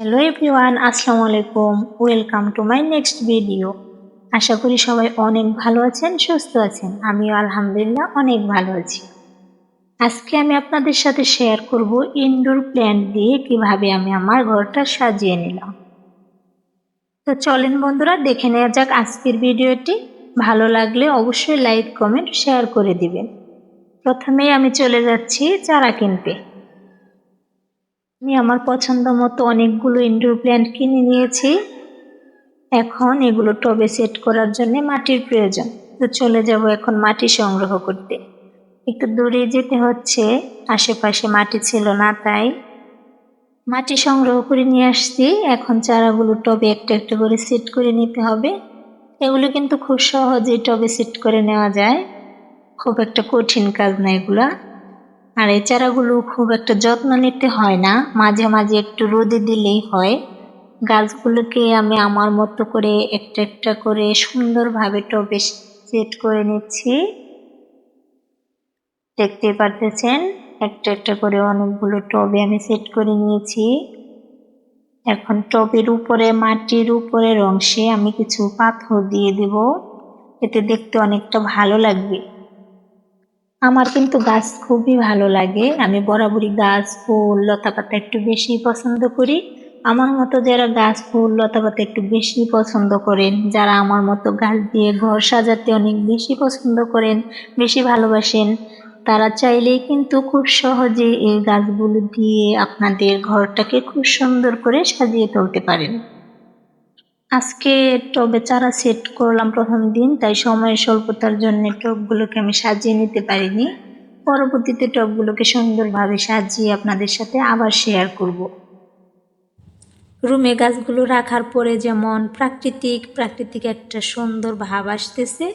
Hello everyone আসসালামু আলাইকুম। Welcome to my next video আশা করি সবাই অনেক ভালো আছেন, সুস্থ আছেন। আমিও আলহামদুলিল্লাহ অনেক ভালো আছি। আজকে আমি আপনাদের সাথে শেয়ার করব ইনডোর প্ল্যান্ট দিয়ে কীভাবে আমি আমার ঘরটা সাজিয়ে নিলাম। তো চলেন বন্ধুরা, দেখে নেওয়া যাক আজকের ভিডিওটি ভালো লাগলে অবশ্যই লাইক কমেন্ট শেয়ার করে দিবেন। প্রথমেই আমি চলে যাচ্ছি চারা কিনতে আমি আমার পছন্দ মতো অনেকগুলো ইনডোর প্ল্যান্ট কিনে নিয়েছি। এখন এগুলো টবে সেট করার জন্য মাটির প্রয়োজন। তো চলে যাব এখন মাটি সংগ্রহ করতে। একটু দূরে যেতে হচ্ছে, আশেপাশে মাটি ছিল না তাই। মাটি সংগ্রহ করে নিয়ে আসছি। এখন চারাগুলো টবে একটা একটা করে সেট করে নিতে হবে। এগুলো কিন্তু খুব সহজেই টবে সেট করে নেওয়া যায়। খুব একটা কঠিন কাজ না এগুলা। আর এই চারাগুলো খুব একটা যত্ন নিতে হয় না। মাঝে মাঝে একটু রোদে দিলেই হয়। গাছগুলোকে আমি আমার মতো করে একটা একটা করে সুন্দরভাবে টবে সেট করে নিচ্ছি। দেখতে পারতেছেন, একটা একটা করে অনেকগুলো টবে আমি সেট করে নিয়েছি। এখন টবের উপরে, মাটির উপরের অংশে আমি কিছু পাথর দিয়ে দেব। এতে দেখতে অনেকটা ভালো লাগবে। আমার কিন্তু গাছ খুবই ভালো লাগে। আমি বরাবরই গাছ, ফুল, লতা পাতা একটু বেশি পছন্দ করি। আমার মতো যারা গাছ, ফুল, লতা পাতা একটু বেশি পছন্দ করেন, যারা আমার মতো গাছ দিয়ে ঘর সাজাতে অনেক বেশি পছন্দ করেন, বেশি ভালোবাসেন, তারা চাইলেই কিন্তু খুব সহজে এই গাছগুলো দিয়ে আপনাদের ঘরটাকে খুব সুন্দর করে সাজিয়ে তুলতে পারেন। আজকে টবে চারা সেট করলাম প্রথম দিন, তাই সময়ের স্বল্পতার জন্য টবগুলোকে আমি সাজিয়ে নিতে পারিনি। পরবর্তীতে টবগুলোকে সুন্দরভাবে সাজিয়ে আপনাদের সাথে আবার শেয়ার করব। রুমে গাছগুলো রাখার পরে যেমন প্রাকৃতিক প্রাকৃতিক একটা সুন্দর ভাব আসতেছে,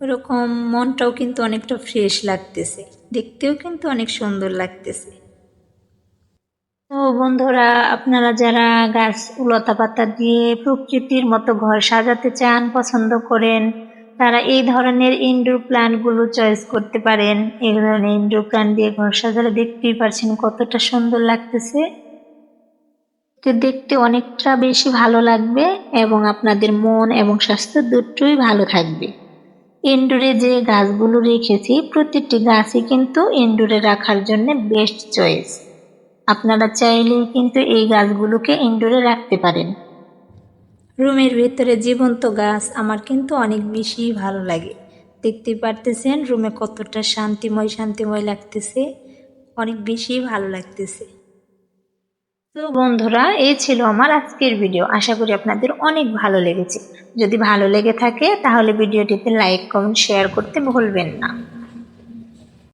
ওরকম মনটাও কিন্তু অনেকটা ফ্রেশ লাগতেছে, দেখতেও কিন্তু অনেক সুন্দর লাগতেছে। তো বন্ধুরা, আপনারা যারা গাছ লতা পাতা দিয়ে প্রকৃতির মতো ঘর সাজাতে চান, পছন্দ করেন, তারা এই ধরনের ইনডোর প্ল্যান্টগুলো চয়েস করতে পারেন। এই ধরনের ইনডোর প্ল্যান্ট দিয়ে ঘর সাজালে দেখতেই পারছেন কতটা সুন্দর লাগতেছে। তো দেখতে অনেকটা বেশি ভালো লাগবে এবং আপনাদের মন এবং স্বাস্থ্য দুটোই ভালো থাকবে। ইনডোরে যে গাছগুলো রেখেছি প্রতিটি গাছই কিন্তু ইনডোরে রাখার জন্য বেস্ট চয়েস আপনারা চাইলেই কিন্তু এই গাছগুলোকে ইনডোরে রাখতে পারেন। রুমের ভেতরে জীবন্ত গাছ আমার কিন্তু অনেক বেশি ভালো লাগে। দেখতে পারতেছেন রুমে কতটা শান্তিময় শান্তিময় লাগতেছে অনেক বেশি ভালো লাগতেছে। তো বন্ধুরা এই ছিল আমার আজকের ভিডিও আশা করি আপনাদের অনেক ভালো লেগেছে। যদি ভালো লেগে থাকে তাহলে ভিডিওটিতে লাইক কমেন্ট শেয়ার করতে ভুলবেন না।